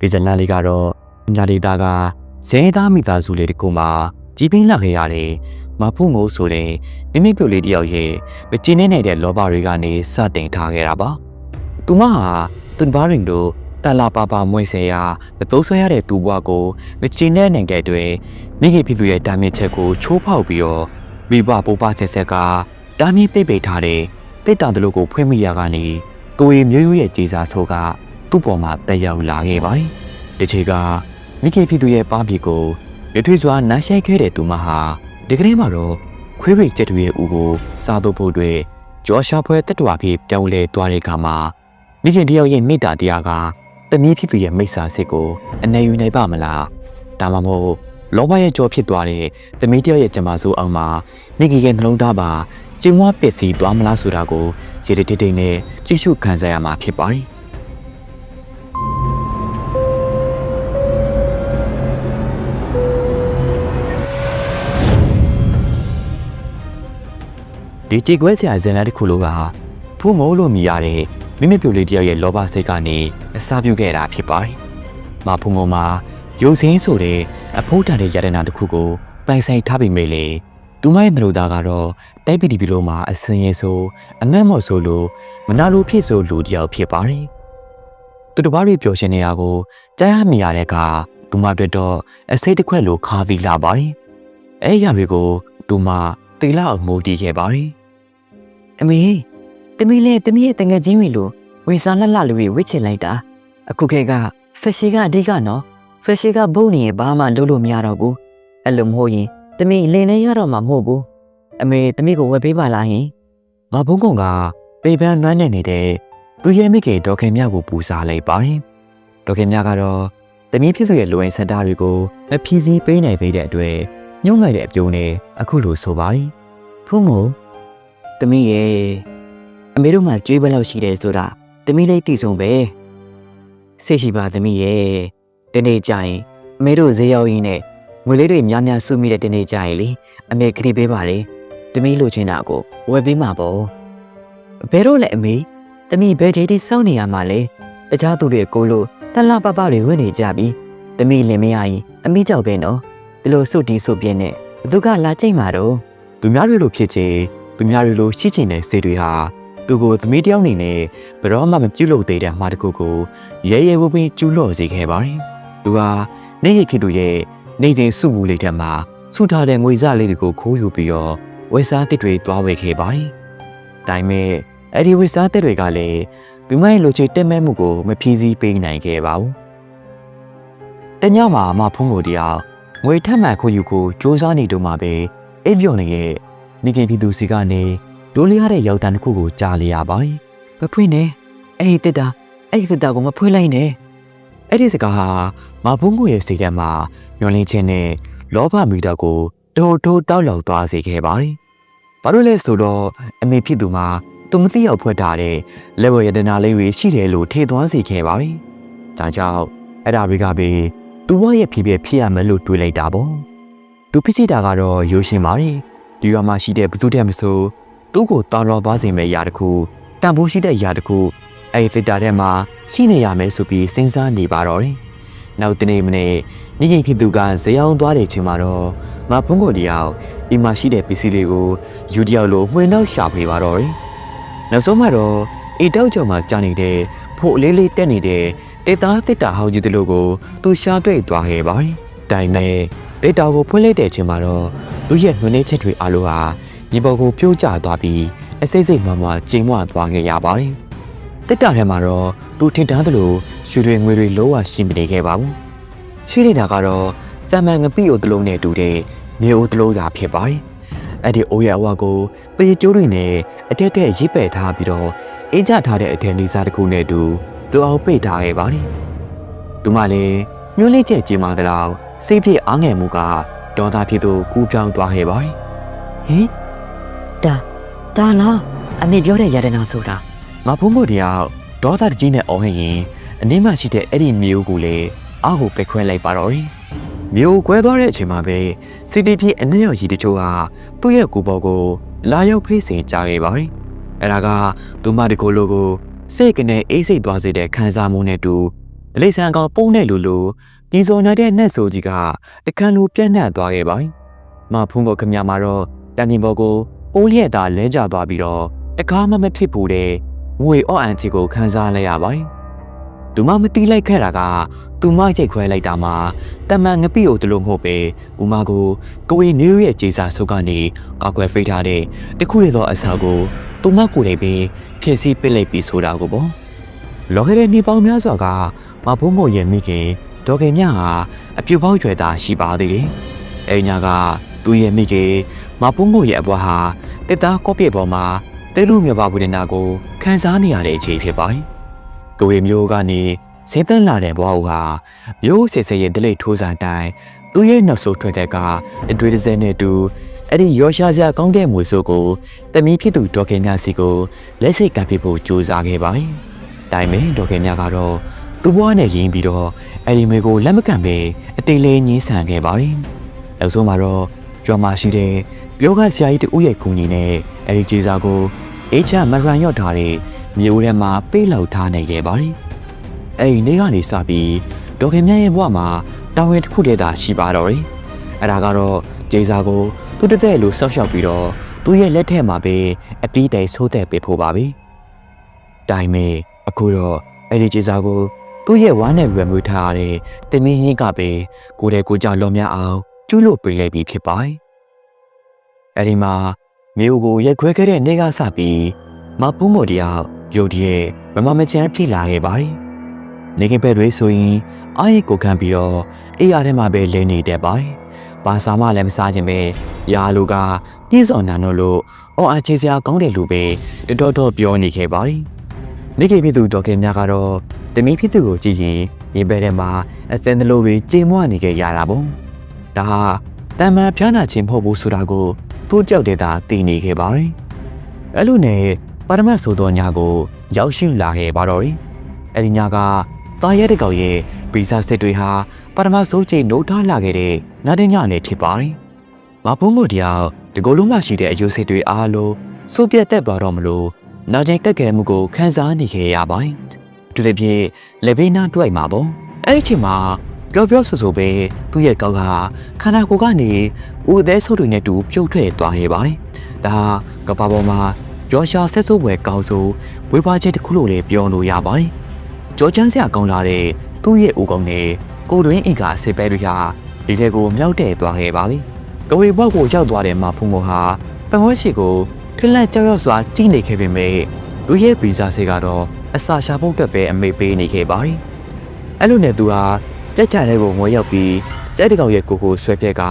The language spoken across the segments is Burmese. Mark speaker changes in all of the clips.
Speaker 1: ဗီဇလန်လေးကတော့ညာဒေတာကဇဲသားမိသားစုလေးတစ်ခုမှာကြီးပင်းလာခဲ့ရတယ်မဖုမိုးဆိုတဲ့မိမိပြုတ်လေးတယောက်ရဲ့မကျင်းနေနေတဲ့လောဘတွေကနေစတင်ထားခဲ့တာပါသူမဟာတွန်ဘာရင်တို့တလာပါပါမွေးစေရာမတိုးဆွဲရတဲ့သူဘွားကိုမကျင်းတဲ့နိုင်ငံတွေမိခင်ဖြစ်သူရဲ့တာမင်ချက်ကိုချိုးဖောက်ပြီးတော့မိဘပိုးပါဆက်ဆက်ကတာမင်ပိတ်ပိတ်ထားတဲ့တိတ်တံတလို့ကိုဖွင့်မိရကနေသူရဲ့မျိုးရိုးရဲ့ကြေစာဆိုးက သူ့ပေါ်မှာတက်ရောက်လာခဲ့ပါတယ်ဒီချေကမိခင်ဖြစ်သူရဲ့ပါပြီကိုရထွေးစွာနမ်းရှိုက်ခဲ့တဲ့သူမဟာဒီကနေ့မှာတော့ခွေးပိတ်ချက်တွေရဲ့ဦးကိုစားတော့ဖို့အတွက်ကြောရှာဖွဲတက်တော်ဖြစ်ပြောင်းလဲသွားတဲ့အခါမှာမိခင်တယောက်ရဲ့မိတ္တာတရားကတမီးဖြစ်သူရဲ့မိစ္ဆာစစ်ကိုအနေယူနိုင်ပါမလားဒါမှမဟုတ်လောဘရဲ့ကြောဖြစ်သွားတဲ့တမီးတယောက်ရဲ့ကြမဆိုးအောင်မှာမိခင်ရဲ့နှလုံးသားပါကျင်းဝပစ်စီသွားမလားဆိုတာကိုရေတိတိတ်နဲ့ကြည့်ရှုခံစားရမှာဖြစ်ပါတယ် ဒီကြည်ကွဲစရာဇင်လာတစ်ခုလိုကဖူးမိုးလို့မြည်ရတဲ့မိမိပြိုလေးတယောက်ရဲ့လောဘစိတ်ကနေအစာပြုတ်ခဲ့တာဖြစ်ပါတယ်။မဖူးမိုးမှာရုပ်စင်းဆိုတဲ့အဖိုးတန်တဲ့ယတနာတစ်ခုကိုပိုင်ဆိုင်ထားပြီးမိလေသူမရဲ့နှလုံးသားကတော့တိုက်ပီတီပီလိုမှာအစင်းရဲဆိုအနက်မော့ဆိုလို့မနာလိုဖြစ်ဆိုလူတယောက်ဖြစ်ပါတယ်။သူတစ်ပါးတွေပျော်ရှင်နေတာကိုကြားရမိရတဲ့အခါသူမအတွက်တော့အစိတ်တစ်ခွက်လိုခါပြီးလာပါတယ်။အဲ့ရတွေကိုသူမတေလာအမိုးတီးခဲ့ပါတယ်
Speaker 2: အမေတမီးလေးတမီးရဲ့တငယ်ချင်းတွေလို့ဝေစားလှလှလူတွေဝစ်ချင်လိုက်တာအခုခေတ်ကဖက်ရှင်ကအဓိကနော်ဖက်ရှင်ကဘုံနေရင်ဘာမှလုပ်လို့မရတော့ဘူးအဲ့လိုမဟုတ်ရင်တမီးလင်းနေရတော့မှာမဟုတ်ဘူးအမေတမီးကိုဝယ်ပေးပါလားဟင်။
Speaker 1: မဘုံကုံကပေပန်းနွမ်းနေနေတဲ့သူရဲ့မိကေဒေါခင်မြကိုပူစားလိုက်ပါတယ်။ဒေါခင်မြကတော့တမီးဖြစ်သူရဲ့လူဝင်စတာတွေကိုမဖြီးစည်းပေးနိုင်သေးတဲ့အတွက်ညှို့ငိုက်တဲ့အပြုံးနဲ့အခုလိုဆိုပါတယ်
Speaker 2: ဖုံးမို့ တမီးရဲ့အမေတို့မှကြွေးပလောက်ရှိတယ်ဆိုတာတမီးလေးသိဆုံးပဲစိတ်ရှိပါသမီးရဲ့ဒီနေ့ကျရင်အမေတို့ဈေးရောက်ရင်းနဲ့ငွေလေးတွေများများစုမိတဲ့ဒီနေ့ကျရင်လေအမေခရီးပေးပါလေတမီးလိုချင်တာကိုဝယ်ပေးမှာပေါ့ဘယ်တော့လဲအမေတမီးဘယ်ဒေးဒီစောင်းနေရမှာလဲတခြားသူတွေကိုလို့တလှပပတွေဝင်နေကြပြီတမီးလင်မရရင်အမိကြောက်ပဲနော်ဒီလိုစုတီးစုပြင်းနဲ့ဘသူကလာကြိတ်မှာတော့။
Speaker 1: သူများတွေလိုဖြစ်ချင် သူများတွေလိုရှိချင်တဲ့စိတ်တွေဟာသူကိုသမီးတယောက်အနေနဲ့ဘယ်တော့မှမပြုတ်လို့သေးတဲ့မှားတစ်ခုကိုရဲရဲဝံ့ဝံ့ကျူးလော့စေခဲ့ပါတယ်။သူဟာနေရဖြစ်သူရဲ့နေစဉ်စုမှုလေးထက်မှာဆုထားတဲ့ငွေစလေးတွေကိုခိုးယူပြီးတော့ဝက်စားတစ်တွေတွားဝယ်ခဲ့ပါတယ်။ဒါပေမဲ့အဲ့ဒီဝက်စားတစ်တွေကလည်းသူမရဲ့လိုချင်တက်မဲ့မှုကိုမဖြည်းစည်းပေးနိုင်ခဲ့ပါဘူး။တညမှာအမဖုံးကိုတယောက်ငွေထက်မှန်ခိုးယူကိုစူးစမ်းနေတော့မှပဲအိပ်ပျော်နေရဲ့ မိခင်ပြည်သူစီကနေဒိုးလျားတဲ့ရောက်တန်တစ်ခုကိုကြားလိုက်ရပါတယ်
Speaker 2: မဖွင့်နဲ့အဲ့ဒီတစ်တာအဲ့ဒီတစ်တာကိုမဖွင့်လိုက်နဲ့။
Speaker 1: အဲ့ဒီစကားဟာမဖုံးကိုရဲ့စိတ်ထဲမှာညှော်လင်းခြင်းနဲ့လောဘမီတာကိုတိုးတိုးတောက်လောက်သွားစေခဲ့ပါတယ်။ဘာလို့လဲဆိုတော့အမေဖြစ်သူမှာသူမသိအောင်ဖွက်ထားတဲ့လက်ဝဲရတနာလေးတွေရှိတယ်လို့ထေသွားစေခဲ့ပါတယ်။ဒါကြောင့်အဲ့ဒါတွေကပဲသူ့ဘဝရဲ့ဖြစ်ဖြစ်ဖြစ်ရမယ်လို့တွေးလိုက်တာပေါ့။သူဖြစ်ချစ်တာကတော့ရိုးရှင်းပါတယ်။ ဒီရွာမှာရှိတဲ့ဘသူတည်းမဆိုသူ့ကိုတာတော်ပါစေမယ့်ຢာတစ်ခုတန်ဖိုးရှိတဲ့ຢာတစ်ခုအဲ့ဒီဖစ်တာထဲမှာရှိနေရမယ်ဆိုပြီးစဉ်းစားနေပါတော့တယ်။နောက်တနေ့မနေ့မိခင်ဖြစ်သူကဇေယောင်းသွားတဲ့ချိန်မှာတော့မဖုံးကိုတယောက်အိမ်မှာရှိတဲ့ပစ္စည်းတွေကိုယူတယောက်လိုမှွေနောက်ရှာဖေးပါတော့တယ်။နောက်ဆုံးမှတော့အေတောက်ကျော်မှာကြာနေတဲ့ဖို့အလေးလေးတက်နေတဲ့တေတာတစ်တာဟောင်းကြီးတို့ကိုသူရှာတွေ့သွားခဲ့ပါတယ်။တိုင်နဲ့ တေတာကိုဖွင့်လိုက်တဲ့ချိန်မှာတော့သူ့ရဲ့နှွေးနှဲချက်တွေအလိုဟာညီပေါ်ကိုပြိုးကျသွားပြီးအစိမ့်စိမ့်မှမှကျိန်မွသွားခဲ့ရပါတယ်။တက်တာထဲမှာတော့သူထင်တန်းသလိုရွှေတွေငွေတွေလောဝရှိမနေခဲ့ပါဘူး။ရှိနေတာကတော့တမန်ငပိအိုတလုံးနဲ့တူတဲ့မြေအိုတလုံးရာဖြစ်ပါတယ်။အဲ့ဒီအိုရအဝါကိုပေကျိုးတွေနဲ့အတက်တက်ရိပ်ပယ်ထားပြီးတော့အင်းချထားတဲ့အထည်လေးစားတစ်ခုနဲ့တူတူအောင်ပိတ်ထားခဲ့ပါတယ်။သူမလည်းမျိုးလေးချက်ကြီးမှသလား စိတ်ပြည့်အားငယ်မှုကဒေါသဖြစ်သူကူးပြောင်းသွားခဲ့ပါတယ်။
Speaker 2: ဟင်ဒါဒါလားအမေပြောတဲ့ရတနာဆိုတာ
Speaker 1: မဖုံးဖို့တရားဒေါသတကြီးနဲ့အော်ဟင်ရင်အနည်းမှရှိတဲ့အဲ့ဒီမျိုးကိုလေအားကိုပက်ခွဲလိုက်ပါတော့တယ်။မျိုးကွဲသွားတဲ့အချိန်မှာပဲစီတီพีအနက်ရော်ကြီးတချို့ကသူ့ရဲ့ကိုယ်ပေါ်ကိုလာရောက်ဖေးစင်ကြခဲ့ပါတယ်။အဲ့ဒါကသူမတကိုလိုကိုစိတ်ကနေအေးစိတ်သွားစေတဲ့ခံစားမှုနဲ့တူတလိဆန်ကောင်ပုံနဲ့လူလူ ကြီးစုံနေတဲ့နှက်ဆိုကြီးကတခန်းလိုပြန့်နှံ့သွားခဲ့ပါမဖုံးကိုခမရမှာတော့တန်တင်ဘော်ကိုပိုးရက်သားလဲကျသွားပြီးတော့တကားမှမဖြစ်ဘူးတဲ့ငွေအော့အန်တီကိုခန်းစားလိုက်ရပါတယ်သူမမတီးလိုက်ခဲ့တာကသူမချိတ်ခွဲလိုက်တာမှာတမန်ငပိအိုတလို့မဟုတ်ပဲဦးမကိုကဝေနယူးရဲ့ဂျေစာဆုပ်ကနေကောက်ွယ်ဖိထားတဲ့တခုရသောအစာကိုသူမကိုယ်လေးပဲဖြည့်ဆည်းပစ်လိုက်ပြီးဆိုတာကိုပေါ့လော်ခဲတဲ့နေပေါင်းများစွာကမဖုံးမို့ရဲ့မိခင် ဒေါ်ခင်မြဟာအပြူပေါက်ရွယ်သားရှိပါသေးတယ်။အဲညာကသူ့ရဲ့မိခင်မဖုံးမို့ရဲ့အဘွားဟာတစ်သားကော့ပြစ်ပေါ်မှာတဲလူမြပါဘူးတဲ့နာကိုခန်းစားနေရတဲ့အချိန်ဖြစ်ပါတယ်။ကဝေမျိုးကနေစင်းသက်လာတဲ့ဘွားဦးဟာမျိုးစစ်စစ်ရဲ့ဒလိထိုးစားတိုင်းသူ့ရဲ့နောက်ဆိုထွက်တဲ့ကအတွေ့အကြုံနဲ့တူအဲ့ဒီရောရှာစရာကောင်းတဲ့မွေဆိုးကိုတမီးဖြစ်သူဒေါ်ခင်မြစီကိုလက်စိတ်ကပ်ဖြစ်ဖို့ကြိုးစားခဲ့ပါတယ်။တိုင်မဲဒေါ်ခင်မြကတော့ သူ့ဘွားနဲ့ရင်းပြီးတော့အဲ့ဒီမျိုးကိုလက်မကန်ပဲအတိတ်လေးညှင်းဆန်ခဲ့ပါတယ်။နောက်ဆုံးမှာတော့ကြွားမရှိတဲ့ပြောကဆရာကြီးတူရဲ့ခုညီနဲ့အဲ့ဒီကြေစာကိုအေးချမရန်ရော့ထားတဲ့မျိုးထဲမှာပေးလောက်ထားနေခဲ့ပါတယ်။အဲ့ဒီနေ့ကနေစပြီးဒေါ်ခင်မြရဲ့ဘဝမှာတာဝန်တစ်ခုတည်းသာရှိပါတော့တယ်။အဲ့ဒါကတော့ကြေစာကိုသူတစ်သက်လိုဆောက်ရှောက်ပြီးတော့သူ့ရဲ့လက်ထက်မှာပဲအပြီးတိုင်ဆိုးတဲ့ပေးဖို့ပါပဲ။တိုင်မေအခုတော့အဲ့ဒီကြေစာကို သူ့ရဲ့ဝမ်းနဲ့ရွယ်မွေးထားတဲ့တမင်းဟင်းကပဲကိုယ်တဲ့ကိုကြောက်လောမြအောင်ကျူးလို့ပေးလိုက်ပြီးဖြစ်ပါတယ်။အဲ့ဒီမှာမြို့ကိုရက်ခွဲခဲ့တဲ့နေ့ကစပြီးမပူးမို့တယောက်ရုတ်တရက်မမမချန်ဖြစ်လာခဲ့ပါတယ်။နေကဘက်တွေဆိုရင်အာရီကိုခံပြီးတော့အေးရထဲမှာပဲလင်းနေတတ်ပါတယ်။ဘာစာမှလည်းမစားခြင်းပဲရာလူကပြည့်စုံနာတို့လို့အော်အချေစရာကောင်းတယ်လို့ပဲတော်တော်ပြောနေခဲ့ပါတယ်။နေကပြည်သူဒေါက်ကင်များကတော့ တမီးဖြစ်သူကိုကြည့်ရင်ဒီဘက်ထဲမှာအစင်းတလို့ပဲကြေမွနေခဲ့ရတာပေါ့။ဒါဟာတမန်ဖျားနာခြင်းမဟုတ်ဘူးဆိုတာကိုသူ့ကြောက်တဲ့သာသိနေခဲ့ပါတယ်။အဲ့လိုနဲ့ပါရမတ်ဆိုသောညကို ရောက်ရှိလာခဲ့ပါတော့တယ်။အဲ့ဒီညကတာရဲတဲ့ကောင်ရဲ့ဗီဇာစစ်တွေဟာပါရမတ်ဆိုးချိန်နိုးထားလာခဲ့တဲ့နားတဲ့ညနေဖြစ်ပါတယ်။မဖုံးမို့တရားဒီကိုလုံးမှရှိတဲ့အယုစစ်တွေအားလုံးစိုးပြတ်တက်သွားတော့မလို့နာကျင်ကက်ကဲမှုကိုခန်းစားနေခဲ့ရပါတယ်။ သူတစ်ပြေလေဘေးနာတွေ့မှာပေါ့။အဲ့ဒီချိန်မှာပြောပြောဆူဆူပဲသူ့ရဲ့ကောက်ကခန္ဓာကိုယ်ကနေဦးသေးဆုပ်တွေနဲ့တူပြုတ်ထွက်သွားခဲ့ပါတယ်။ဒါကဘာပေါ်မှာဂျော်ရှာဆက်ဆိုးပွဲကောင်းဆိုဝေးပွားချက်တစ်ခုလို့လည်းပြောလို့ရပါတယ်။ကြော်ချမ်းစရာကောင်းလာတဲ့သူ့ရဲ့ဦးကောင်နဲ့ကိုတွင်အင်ကာစစ်ပဲတွေဟာဒီထဲကိုမြောက်တဲ့သွားခဲ့ပါပြီ။ကဝေဘွက်ကိုရောက်သွားတဲ့မဖုံမောဟာပန်ဝဲရှိကိုခလက်ကြောက်ရွံ့စွာကြည့်နေခဲ့ပေမဲ့သူ့ရဲ့ဗီဇာဆေကတော့ အစာရှာဖို့အတွက်ပဲအမိတ်ပေးနေခဲ့ပါတယ်။အဲ့လိုနဲ့သူဟာကြက်ချတဲ့ကိုငွေရောက်ပြီးကြက်တကောင်ရဲ့ကိုကိုဆွဲပြက်က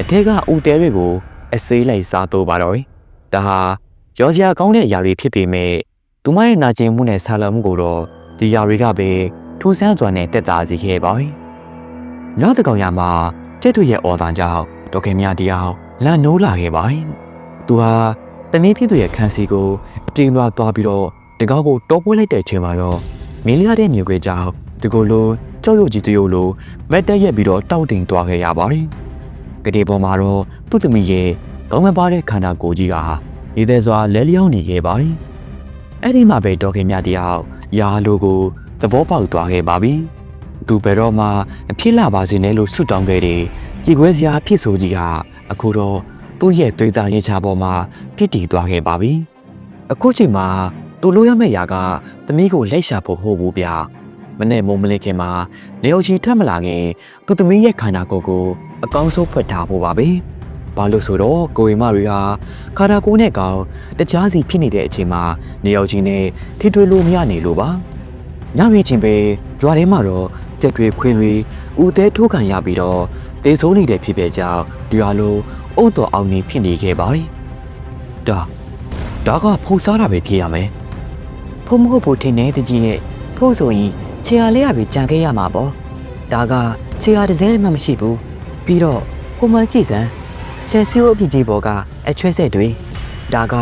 Speaker 1: အထက်ကဦးတဲတွေကိုအစေးလိုက်စားတော့ပါတော့။ဒါဟာရောစရာကောင်းတဲ့အရာတွေဖြစ်ပေမဲ့သူမရဲ့နာကျင်မှုနဲ့ဆာလမှုကိုတော့ဒီຢာတွေကပဲထူဆန်းစွာနဲ့တက်တာစေခဲ့ပါပြီ။ညတကောင်ရမှာကျက်သူရဲ့အော်တန်ကြောင့်ဒေါခင်မြတရားလန်နိုးလာခဲ့ပါပြီ။သူဟာတမီးဖြစ်သူရဲ့ခန်းစီကိုအတင်းလွှားသွားပြီးတော့ တကောက်ကိုတောပွေးလိုက်တဲ့အချိန်မှာတော့မင်းလျားတဲ့မျိုးခွေကြောင့်ဒီကိုလိုကြောက်ရွံ့ကြီးတရုပ်လိုမက်တက်ရက်ပြီးတော့တောက်တင်သွားခဲ့ရပါတယ်။ကတိပေါ်မှာတော့သူ့သမီးရဲ့ကောင်းမပါတဲ့ခန္ဓာကိုယ်ကြီးကရည်သေးစွာလဲလျောင်းနေခဲ့ပါတယ်။အဲ့ဒီမှာပဲဒေါခင်မြတရားရာလိုကိုသဘောပေါက်သွားခဲ့ပါပြီ။သူဘယ်တော့မှအဖြစ်လာပါစေနဲ့လို့ဆုတောင်းခဲ့တဲ့ကြည်ခွဲစရာဖြစ်ဆိုကြီးကအခုတော့သူ့ရဲ့သွေးသားရင်ချပေါ်မှာပြစ်တည်သွားခဲ့ပါပြီ။အခုချိန်မှာ သူလိုရမယ့်ຢာကသမီးကိုလက်ရှာဖို့ဟိုဘူးဗျ။မနဲ့မုံမလေးခင်မှာနေအိုချီထွက်မလာခင်သူသမီးရဲ့ခန္ဓာကိုယ်ကိုအကောင်းဆုံးဖွက်ထားဖို့ပါပဲ။ဘာလို့ဆိုတော့ကိုဝေမတွေဟာခါတာကိုနဲ့ကောင်တခြားစီဖြစ်နေတဲ့အချိန်မှာနေရောက်ချင်းနဲ့ထိထွေလို့မရနေလို့ပါ။ညရွေးချင်းပဲကြွားထဲမှာတော့ကြက်တွေခွင်းတွေဦးသေးထိုးခံရပြီးတော့တေဆုံးနေတဲ့ဖြစ်ပေကြောင့်ဒီဟာလိုအုတ်တော်အောင်နေဖြစ်နေခဲ့ပါတယ်။ဒါဒါကဖုတ်စားတာပဲဖြစ်ရမယ်
Speaker 2: ဖုံးမဟုတ်ဖို့ထင်တဲ့ကြီးရဲ့ဖို့ဆိုရင်ခြေအားလေးရပြီးကြံခဲ့ရမှာပေါ့ဒါကခြေအားတစ်စဲမှမရှိဘူးပြီးတော့ဟိုမှကြည့်စမ်းဆယ်စီယိုအဖြစ်ကြီးပေါ်ကအချွဲဆက်တွေဒါက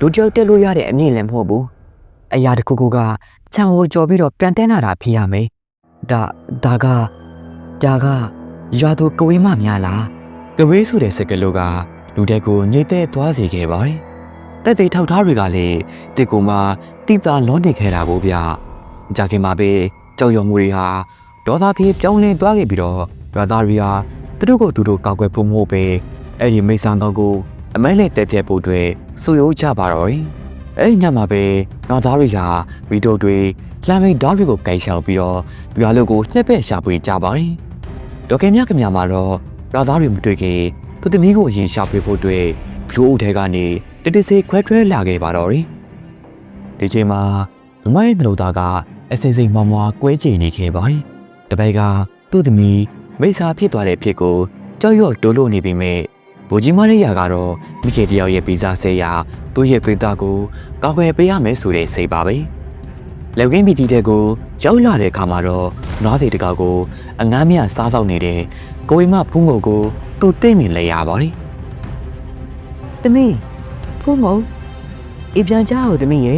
Speaker 2: ဒုကြောက်တက်လို့ရတဲ့အမြင့်လည်းမဟုတ်ဘူးအရာတစ်ခုခုကခြံကိုကြော်ပြီးတော့ပြန်တဲနာတာဖြစ်ရမယ်ဒါဒါကဒါကရွာသူကဝေးမများလား။
Speaker 1: ကဝေးဆိုတဲ့စကလုံးကလူတဲ့ကိုညိတ်တဲ့သွားစေခဲ့ပါတယ်။ တက်သေးထောက်ထားတွေကလည်းတစ်ကူမှတိတာလောနေခဲ့တာကိုဗျ။ကြာခင်မှာပဲကြောက်ရွံ့မှုတွေဟာဒေါသပြေပြောင်းလဲသွားခဲ့ပြီးတော့ရွာသားတွေဟာသူတို့ကိုသူတို့ကောက်ွယ်ဖို့မဟုတ်ပဲအဲ့ဒီမိတ်ဆန်တော့ကိုအမဲနဲ့တက်ပြက်ဖို့အတွက်စူရိုးကြပါတော့တယ်။အဲ့ဒီညမှာပဲရွာသားတွေဟာဗီဒီယိုတွေလှမ်းပြီးဓာတ်တွေကိုကိုင်ဆောင်ပြီးတော့ရွာလူကိုနှက်ပက်ရှာဖွေကြပါတယ်။ဒေါက်ခင်မြခင်မြမှာတော့ရွာသားတွေမတွေ့ခင်သူသမီးကိုအရင်ရှာဖွေဖို့အတွက်ဘလူးအုပ်ထဲကနေ တတစေခွဲထွဲလာခဲ့ပါတော့တယ်။ဒီချိန်မှာမမရဲ့နှလုံးသားကအစင်စိမ်မွားမွားကွဲကြိမ်နေခဲ့ပါတယ်။တပိုက်ကသူ့သမီးမိစ္ဆာဖြစ်သွားတဲ့ဖြစ်ကိုကြောက်ရွံ့တိုးလို့နေပြီမဲ့ဘူကြီးမလေးယာကတော့မိခင်တယောက်ရဲ့ဗီဇာဆေးရာသူ့ရဲ့သွေးသားကိုကောက်ွယ်ပေးရမယ်ဆိုတဲ့စိတ်ပါပဲ။လောက်ကင်းပီတီတဲ့ကိုရောက်လာတဲ့အခါမှာတော့နွားသေးတကောက်ကိုအငမ်းမြစားတော့နေတဲ့ကိုဝိမဖုံးကိုကိုသူတိတ်မြင်လဲရပါတယ်
Speaker 2: သမီး ဖုံးမအေးပြန်ကြအောင်သမီးရေ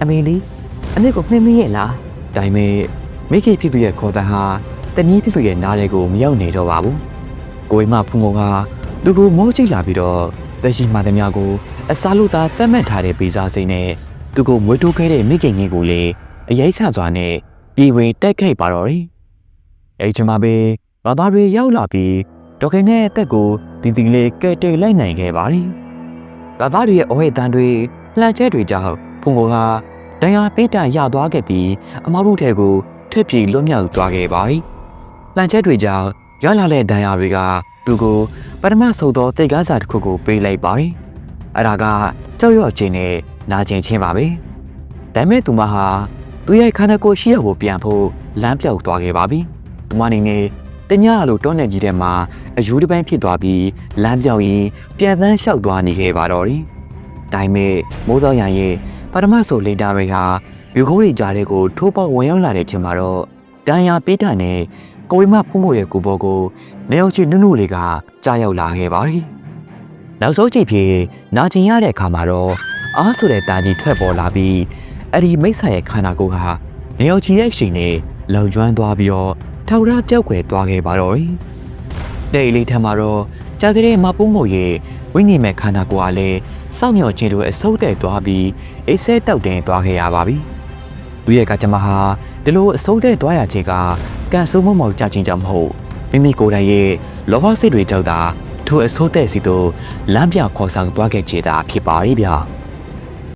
Speaker 2: အမေလေးအမေကိုနှင်းမရဲ့လား။
Speaker 1: ဒါပေမဲ့မိခင်ဖြစ်သူရဲ့ခေါ်တဲ့ဟာတနည်းဖြစ်သူရဲ့နားလေးကိုမရောက်နေတော့ပါဘူး။ကိုဝိမဖုံးကသူ့ကိုမောချိတ်လာပြီးတော့တရှိမှတည်းများကိုအစားလို့သာတတ်မှတ်ထားတဲ့ဗီဇာစိမ်းနဲ့သူ့ကိုမွေးတိုးခဲ့တဲ့မိခင်ကြီးကိုလည်းအရေးဆစွာနဲ့ပြည်ဝင်တက်ခဲ့ပါတော့တယ်။အဲဒီချိန်မှာပဲဘာသာတွေရောက်လာပြီးဒေါက်ခင်ရဲ့အသက်ကိုတင်းတင်းလေးကဲ့တဲ့လိုက်နိုင်ခဲ့ပါတယ်။ ဘာသာတွေရဲ့အဝိတန်တွေလှန်ချက်တွေကြောင့်ဖုန်ကိုကတရားပေးတရသွားခဲ့ပြီးအမောက်တို့ထဲကိုထွက်ပြေးလွတ်မြောက်သွားခဲ့ပါပြီ။လှန်ချက်တွေကြောင့်ရလာတဲ့ဒဏ်ရာတွေကသူ့ကိုပထမဆုံးသောတိတ်ကားစာတစ်ခုကိုပေးလိုက်ပါပြီ။အဲ့ဒါကကြောက်ရွံ့ခြင်းနဲ့နာကျင်ခြင်းပါပဲ။ဒါပေမဲ့သူမဟာသူ့ရဲ့ခန္ဓာကိုယ်ရှိရကိုပြန်ဖို့လမ်းပြောက်သွားခဲ့ပါပြီ။သူမအနေနဲ့ တညလိုတောနယ်ကြီးထဲမှာအယူတစ်ပိုင်းဖြစ်သွားပြီးလမ်းပြောက်ရင်ပြန်သန်းလျှောက်သွားနေခဲ့ပါတော့တယ်။ဒါပေမဲ့မိုးတော်ရန်ရဲ့ပထမဆိုလေတာတွေဟာမြူခိုးတွေကြားတဲ့ကိုထိုးပေါက်ဝင်ရောက်လာတဲ့ချိန်မှာတော့တန်ရာပေးတာနဲ့ကိုဝိမဖုံးဖို့ရဲ့ကိုဘောကိုနေအောင်ချီနုနုလေးကကြားရောက်လာခဲ့ပါပြီ။နောက်ဆုံးချိန်ဖြစ်နာကျင်ရတဲ့အခါမှာတော့အားဆိုတဲ့တာကြီးထွက်ပေါ်လာပြီးအဲ့ဒီမိစ္ဆာရဲ့ခန္ဓာကိုယ်ဟာနေအောင်ချီရဲ့ရှင်နဲ့လုံကျွမ်းသွားပြီးတော့ ထောက်ရပြောက်ွယ်သွားခဲ့ပါတော့တယ်။တဲ့လေးထမ်းမှာတော့ကြာကလေးမပုံးမို့ရဲ့ဝိညာဉ်မဲ့ခန္ဓာကိုယ်ကလည်းစောင့်မျှော်ခြင်းတို့အဆုတ်တဲ့သွားပြီးအိဆဲတောက်တင်သွားခဲ့ရပါပြီ။သူရဲ့ကကြမ္မာဟာဒီလိုအဆုတ်တဲ့သွားရခြင်းကကန်ဆိုးမမောက်ကြခြင်းကြောင့်မဟုတ်မိမိကိုယ်တိုင်ရဲ့လောဘစိတ်တွေကြောင့်သာထိုအဆုတ်တဲ့စီတို့လမ်းပြခေါ်ဆောင်သွားခဲ့ကြတာဖြစ်ပါရဲ့ဗျာ။